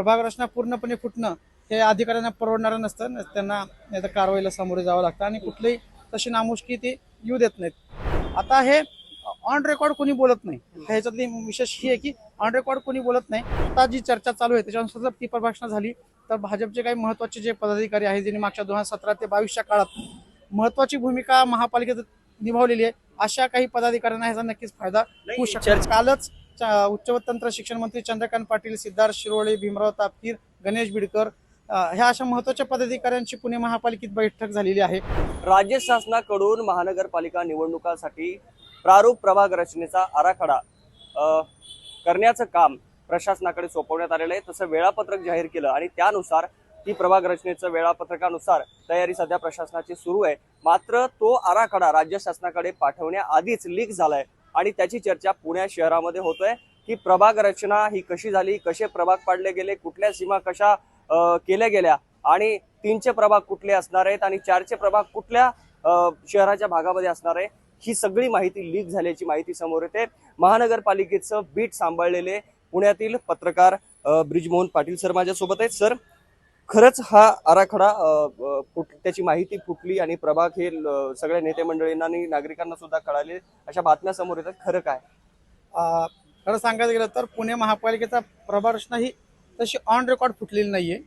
प्रभाग रचना पूर्णपणे फुटणं हे अधिकाऱ्यांना परवडणारं नसतं. त्यांना नाही तर कारवाईला सामोरे जावं लागतं आणि कुठलीही तशी नामुष्की ते येऊ देत नाहीत. आता हे ऑन रेकॉर्ड कोणी बोलत नाही. ह्याच्यातली विशेष ही आहे की ऑन रेकॉर्ड कोणी बोलत नाही. आता जी चर्चा चालू आहे त्याच्यानुसार जर ती प्रभाषणं झाली तर भाजपचे काही महत्त्वाचे जे पदाधिकारी आहेत ज्यांनी मागच्या दोन हजार सतरा ते बावीसच्या काळात महत्वाची भूमिका महापालिकेत निभावलेली आहे अशा काही पदाधिकाऱ्यांना ह्याचा नक्कीच फायदा होऊ शकतो. कालच उच्च व तंत्र शिक्षण मंत्री चंद्रकांत पाटील सिद्धार्थ शिरोळे भीमराव तापकीर गणेश बिडकर ह्या अशा महत्त्वाच्या पदाधिकाऱ्यांची पुणे महापालिकेत बैठक झालेली आहे. राज्य शासनाकडून महानगरपालिका निवडणुकांसाठी प्रारूप प्रभाग रचनेचा आराखडा करण्याचं काम प्रशासनाकडे सोपवण्यात आलेलं आहे. तसं वेळापत्रक जाहीर केलं आणि त्यानुसार ती प्रभाग रचनेचं वेळापत्रकानुसार तयारी सध्या प्रशासनाची सुरू आहे. मात्र तो आराखडा राज्य शासनाकडे पाठवण्याआधीच लीक झालाय. आणि त्याची चर्चा पुणे शहरामध्ये होतोय की प्रभाग रचना ही कशी झाली कसे प्रभाग पाडले गेले कुठल्या सीमा कशा केल्या गेल्या आणि तीनचे प्रभाग कुठले असणार आहेत आणि चारचे प्रभाग कुठल्या शहराच्या भागामध्ये असणार आहे ही सगळी माहिती लीक झाल्याची माहिती समोर येते. महानगरपालिकेचं बीट सांभाळलेले पुण्यातील पत्रकार ब्रिजमोहन पाटील सर माझ्यासोबत आहेत. सर खरंच हा आराखडा फुट- त्याची माहिती फुटली आणि प्रभाग हे सगळ्या नेते मंडळींना आणि नागरिकांना सुद्धा कळाले. अशा बातम्या समोर येतात. खरं काय? खरं सांगायचं गेलं तर पुणे महापालिकेचा प्रभाग रचना ही तशी ऑन रेकॉर्ड फुटलेली नाहीये.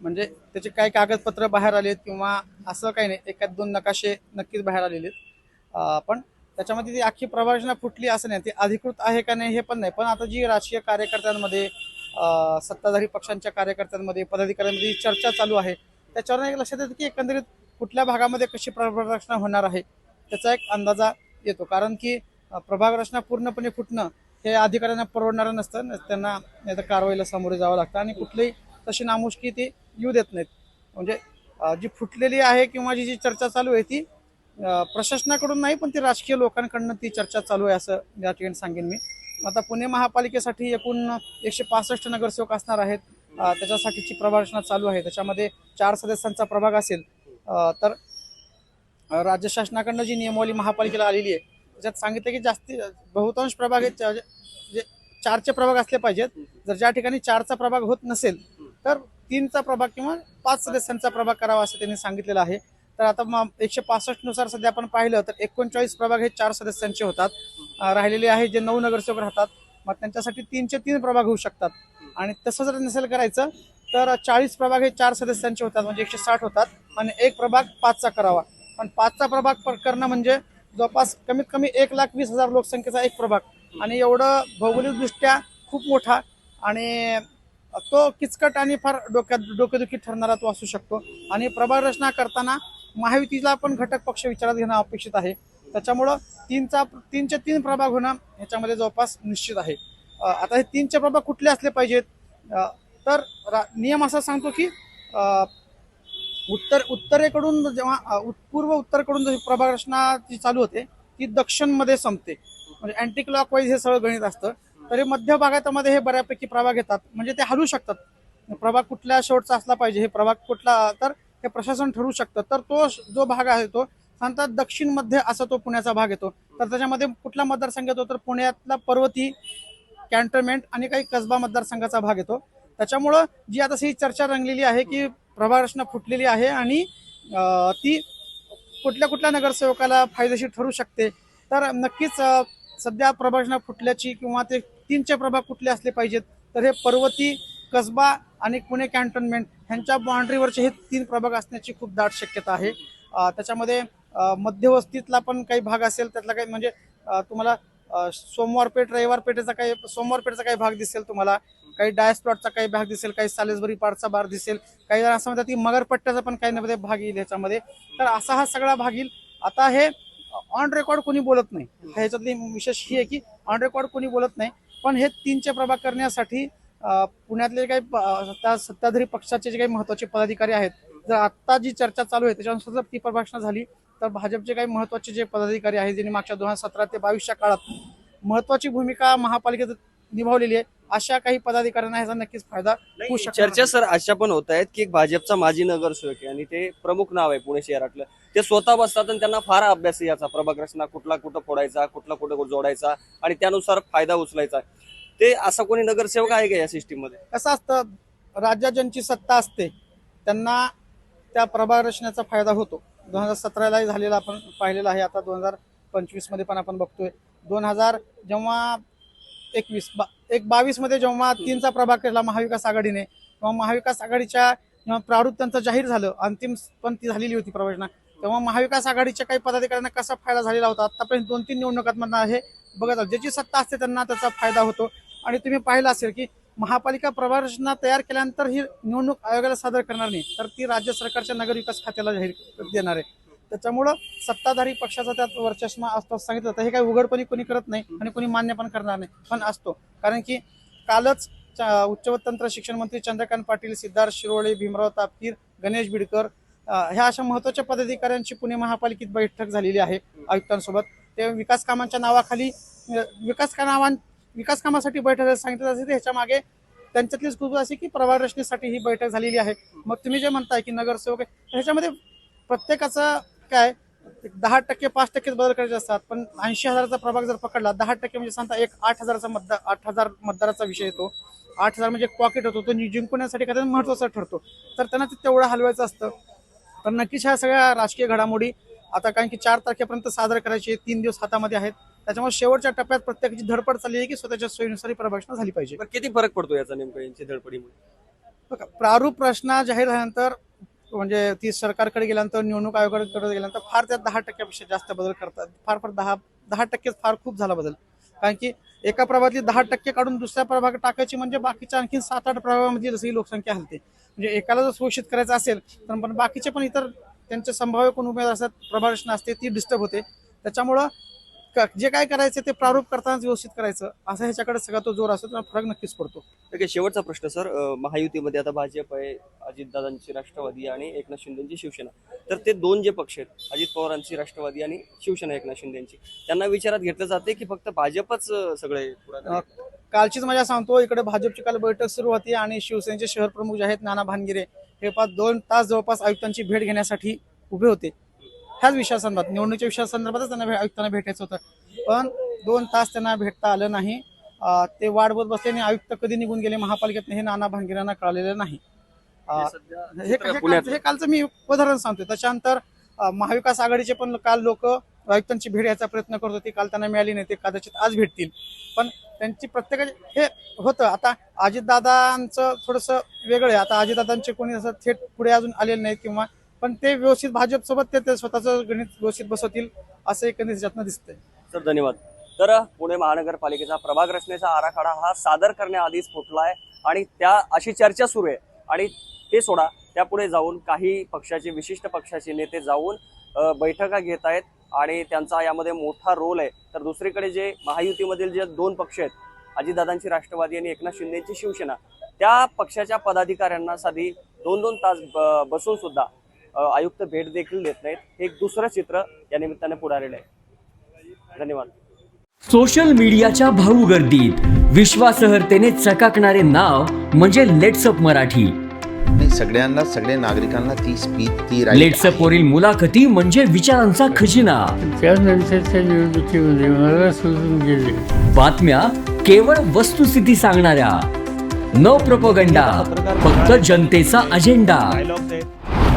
म्हणजे त्याचे काही कागदपत्र बाहेर आलेत किंवा असं काही नाही. एखाद दोन नकाशे नक्कीच बाहेर आलेले आहेत. पण त्याच्यामध्ये ती अख्खी प्रभाग रचना फुटली असं नाही. ती अधिकृत आहे का नाही हे पण नाही. पण आता जी राजकीय कार्यकर्त्यांमध्ये सत्ताधारी पक्षांच्या कार्यकर्त्यांमध्ये पदाधिकाऱ्यांमध्ये चर्चा चालू आहे. त्याच्यावर एक लक्षात येतं की एकंदरीत कुठल्या भागामध्ये कशी प्रभागरचना होणार आहे त्याचा एक अंदाजा येतो. कारण की प्रभागरचना पूर्णपणे फुटणं हे अधिकाऱ्यांना परवडणारं नसतं. न- त्यांना नाही तर कारवाईला सामोरे जावं लागतं आणि कुठलीही तशी नामुष्की ते येऊ देत नाहीत. म्हणजे जी फुटलेली आहे किंवा जी जी चर्चा चालू आहे ती प्रशासनाकडून नाही पण ती राजकीय लोकांकडनं ती चर्चा चालू आहे असं या ठिकाणी सांगेन मी. आता पुणे महापालिकेसाठी एकूण एकशे पासष्ट नगरसेवक असणार आहेत. त्याच्यासाठीची प्रभाषणा चालू आहे. त्याच्यामध्ये चार सदस्यांचा प्रभाग असेल. तर राज्य शासनाकडनं जी नियमावली महापालिकेला आलेली आहे त्याच्यात सांगितलं की जास्ती बहुतांश प्रभाग हे जे चारचे प्रभाग असले पाहिजेत. जर ज्या ठिकाणी चारचा प्रभाग होत नसेल तर तीनचा प्रभाग किंवा पाच सदस्यांचा प्रभाग करावा असं त्यांनी सांगितलेलं आहे. तर आता एकशे पासष्टनुसार सध्या आपण पाहिलं तर एकोणचाळीस प्रभाग हे चार सदस्यांचे होतात. राहिलेले आहे जे नऊ नगरसेवक राहतात. मग त्यांच्यासाठी तीनचे तीन प्रभाग होऊ शकतात. आणि तसं जर नसेल करायचं तर चाळीस प्रभाग हे चार सदस्यांचे होतात म्हणजे एकशे साठ होतात. आणि एक प्रभाग पाचचा करावा. पण पाचचा प्रभाग प- करणं म्हणजे जवळपास कमीत कमी एक लाख वीस हजार लोकसंख्येचा एक प्रभाग. आणि एवढं भौगोलिकदृष्ट्या खूप मोठा आणि तो किचकट आणि फार डोक्यात डोकेदुखी ठरणारा तो असू शकतो. आणि प्रभाग रचना करताना महायुतीला पण घटक पक्ष विचारात घेणं अपेक्षित आहे. त्याच्यामुळं तीनचा तीनचे तीन प्रभाग होणं ह्याच्यामध्ये जवळपास निश्चित आहे. आता हे तीनचे प्रभाग कुठले असले पाहिजेत? तर रा- नियम असा सांगतो की उत्तर उत्तरेकडून जेव्हा पूर्व उत्तरकडून जी प्रभाग रचना जी चालू होते ती दक्षिणमध्ये संपते. म्हणजे अँटी क्लॉकवाईज हे सगळं गणित असतं. तरी मध्य भागामध्ये हे बऱ्यापैकी प्रभाग येतात. म्हणजे ते हलू शकतात. प्रभाग कुठल्या शेवटचा असला पाहिजे हे प्रभाग कुठला तर हे प्रशासन ठरवू शकतं. तर तो जो भाग आहे तो सांगतात दक्षिणमध्ये असा तो पुण्याचा भाग येतो. तर त्याच्यामध्ये कुठला मतदारसंघ येतो? तर पुण्यातला पर्वती कॅन्टोन्मेंट आणि काही कसबा मतदारसंघाचा भाग येतो. त्याच्यामुळं जी आता ही चर्चा रंगलेली आहे की प्रभारचना फुटलेली आहे आणि ती कुठल्या कुठल्या नगरसेवकाला फायदेशीर ठरू शकते? तर नक्कीच सध्या प्रभारचना फुटल्याची किंवा ते तीनचे प्रभाग कुठले असले पाहिजेत? तर हे पर्वती कसबा आणि पुणे कॅन्टोन्मेंट ह्यांच्या बाउंड्रीवरचे हे तीन प्रभाग असण्याची खूप दाट शक्यता आहे. त्याच्यामध्ये मध्यवस्तीतला पण काही भाग असेल त्यातला काही म्हणजे तुम्हाला सोमवार पेठ रविवार पेठेचा काही सोमवार पेठचा काही भाग दिसेल तुम्हाला. काही डायस प्लॉटचा काही भाग दिसेल काही सालेसबरी पार्टचा भाग दिसेल. काही जण असं म्हणतात की मगरपट्ट्याचा पण काही मध्ये भाग येईल ह्याच्यामध्ये. तर असा हा सगळा भाग येईल. आता हे ऑन रेकॉर्ड कोणी बोलत नाही. ह्याच्यातली विशेष ही आहे की ऑन रेकॉर्ड कोणी बोलत नाही. पण हे तीनचे प्रभाग करण्यासाठी पुण्यातले काही सत्ता सत्ताधारी पक्षाचे जे काही महत्त्वाचे पदाधिकारी आहेत जर आता जी चर्चा चालू आहे त्याच्यानुसार जर ती प्रभाषणं झाली तर भाजपचे काही महत्त्वाचे जे पदाधिकारी आहेत ज्यांनी मागच्या दोन हजार सतरा ते बावीसच्या काळात महत्वाची भूमिका महापालिकेत निभावलेली आहे अशा काही पदाधिकाऱ्यांना ह्याचा नक्कीच फायदा होऊ शकतो चर्चा सर अशा पण होत आहेत की एक भाजपचा माजी नगरसेवक आहे आणि ते प्रमुख नाव आहे पुणे शहरातलं. ते स्वतः बसतात आणि त्यांना फार अभ्यास याचा. प्रभाग रचना कुठला कुठं फोडायचा कुठला कुठं जोडायचा आणि त्यानुसार फायदा उचलायचा. ते असा कोणी नगरसेवक आहे का या सिस्टीममध्ये कसं असतं राज्यात ज्यांची सत्ता असते त्यांना त्या प्रभाग रचनेचा फायदा होतो. दोन हजार सतरालाही झालेला आपण पाहिलेला आहे आता दोन हजार पंचवीसमध्ये पण आपण बघतोय. दोन हजार जेव्हा एकवीस बा एक बावीसमध्ये जेव्हा तीनचा प्रभाग केला महाविकास आघाडीने तेव्हा महाविकास आघाडीच्या जेव्हा प्रारूप त्यांचं जाहीर झालं अंतिम पण ती झालेली होती प्रवचना तेव्हा महाविकास आघाडीच्या काही पदाधिकाऱ्यांना कसा फायदा झालेला होता? आतापर्यंत दोन तीन निवडणुकांमधनं हे बघत ज्याची सत्ता असते त्यांना त्याचा फायदा होतो. आणि तुम्ही पाहिलं असेल की महापालिका प्रभार योजना तयार केल्यानंतर ही निवडणूक आयोगाला सादर करणार नाही. तर ती राज्य सरकारच्या नगर विकास खात्याला जाहीर देणार आहे. त्याच्यामुळं सत्ताधारी पक्षाचा त्यात वर्चस्व असतो सांगितलं. तर हे काही उघडपणे कोणी करत नाही आणि कोणी मान्य पण करणार नाही पण असतो. कारण की कालच च- उच्च व तंत्र शिक्षण मंत्री चंद्रकांत पाटील सिद्धार्थ शिरोळे भीमराव तापकीर गणेश बिडकर ह्या अशा महत्त्वाच्या पदाधिकाऱ्यांची पुणे महापालिकेत बैठक झालेली आहे आयुक्तांसोबत. ते विकास कामांच्या नावाखाली विकास कामां विकास कामासाठी बैठक सांगितलं असेल ह्याच्या मागे त्यांच्यातलीच खूप असे की प्रभाग रचनेसाठी ही बैठक झालेली आहे. मग तुम्ही जे म्हणताय की नगरसेवक ह्याच्यामध्ये प्रत्येकाचं काय दहा टक्के पाच टक्केच बदल करायचे असतात पण ऐंशी हजाराचा प्रभाग जर पकडला दहा टक्के म्हणजे सांगता एक आठ हजाराचा मतदार आठ हजार मतदाराचा विषय येतो. आठ हजार म्हणजे पॉकेट होतो तो जिंकण्यासाठी काही महत्त्वाचा ठरतो. तर त्यांना ते तेवढं हलवायचं असतं. तर नक्कीच ह्या सगळ्या राजकीय घडामोडी आता कारण की चार तारखेपर्यंत सादर करायचे तीन दिवस हातामध्ये आहेत. त्याच्यामुळे शेवटच्या टप्प्यात प्रत्येकाची धडपड चालली आहे की स्वतःच्या सोयीनुसार प्रभाषणं झाली पाहिजे. पण किती फरक पडतो याचा नेमकं यांची धडपडीमुळे? बघा प्रारूप रचना जाहीर झाल्यानंतर म्हणजे ती सरकारकडे गेल्यानंतर निवडणूक आयोगाकडे गेल्यानंतर फार त्यात दहा टक्क्यापेक्षा जास्त बदल करतात. फार फार दहा दहा टक्केच फार खूप झाला बदल. कारण की एका प्रभागातली दहा टक्के काढून दुसऱ्या प्रभागात टाकायची म्हणजे बाकीच्या आणखी सात आठ प्रभागामध्ये जसं ही लोकसंख्या हलते. म्हणजे एकाला जर सुरक्षित करायचं असेल तर पण बाकीचे पण इतर त्यांचे संभाव्य कोण उमेदवार असतात प्रभाग रचना असते ती डिस्टर्ब होते. त्याच्यामुळं जे काय करायचं ते प्रारूप करतानाच व्यवस्थित करायचं. असा ह्याच्याकडे सगळा तो जोर असतो त्याला फरक नक्कीच पडतो. ओके शेवटचा प्रश्न सर. महायुतीमध्ये आता भाजप आहे अजितदादांची राष्ट्रवादी आणि एकनाथ शिंदेची शिवसेना. तर ते दोन जे पक्ष आहेत अजित पवारांची राष्ट्रवादी आणि शिवसेना एकनाथ शिंदेची त्यांना विचारात घेतलं जाते की फक्त भाजपच सगळे? कालचीच माझ्या सांगतो इकडे भाजपची काल बैठक सुरू होती आणि शिवसेनेचे शहर प्रमुख जे आहेत नाना भानगिरे हे पाच दोन तास जवळपास आयुक्तांची भेट घेण्यासाठी उभे होते. ह्याच विषयासंदर्भात निवडणुकीच्या विषयासंदर्भातच त्यांना भे- आयुक्तांना भेटायचं होतं. पण दोन तास त्यांना भेटता आलं नाही. ते वाट बघत बसले आणि आयुक्त कधी निघून गेले महापालिकेत हे नाना भानगिरांना कळलेलं नाही. हे कालचं- मी उदाहरण सांगतो त्याच्यानंतर महाविकास आघाडीचे पण काल लोक आयुक्तांची भेट घ्यायचा प्रयत्न करत होते. काल त्यांना मिळाली नाही. ते कदाचित आज भेटतील. पण त्यांची प्रत्येकाचे हे होतं. आता अजितदादांचं थोडंसं वेगळं आहे. आता अजितदादांचे कोणी असं थेट पुढे अजून आलेले नाहीत किंवा पण ते व्यवस्थित भाजपसोबत ते ते स्वतःचं गणित व्यवस्थित बसवतील असं एकंदरीत ज्यातनं दिसतंय. सर धन्यवाद. तर पुणे महानगरपालिकेचा प्रभाग रचनेचा आराखडा हा सादर करण्याआधीच फुटला आहे आणि त्या अशी चर्चा सुरू आहे. आणि ते सोडा त्या पुढे जाऊन काही पक्षाचे विशिष्ट पक्षाचे नेते जाऊन बैठका घेत आहेत आणि त्यांचा यामध्ये मोठा रोल आहे. तर दुसरीकडे जे महायुतीमधील जे दोन पक्ष आहेत अजितदादांची राष्ट्रवादी आणि एकनाथ शिंदेची शिवसेना त्या पक्षाच्या पदाधिकाऱ्यांना साधी दोन दोन तास ब- बसून सुद्धा आयुक्त भेट देखील देत नाहीत. हे एक दुसरं चित्र या निमित्ताने पुढे आलेलं आहे. धन्यवाद. सोशल मीडियाच्या भाऊ गर्दीत विश्वासार्हतेने चकाकणारे नाव म्हणजे लेट्सअप मराठी. सगळ्यांना सगळ्या नागरिकांना ती स्पीच ती लेट्सअप वरील मुलाखती म्हणजे विचारांचा खजिना. त्यानंतरच्या निवडणुकीमध्ये मला सोडून गेले बातम्या केवळ वस्तुस्थिती सांगणाऱ्या. न प्रपोगंडा फक्त जनतेचा अजेंडा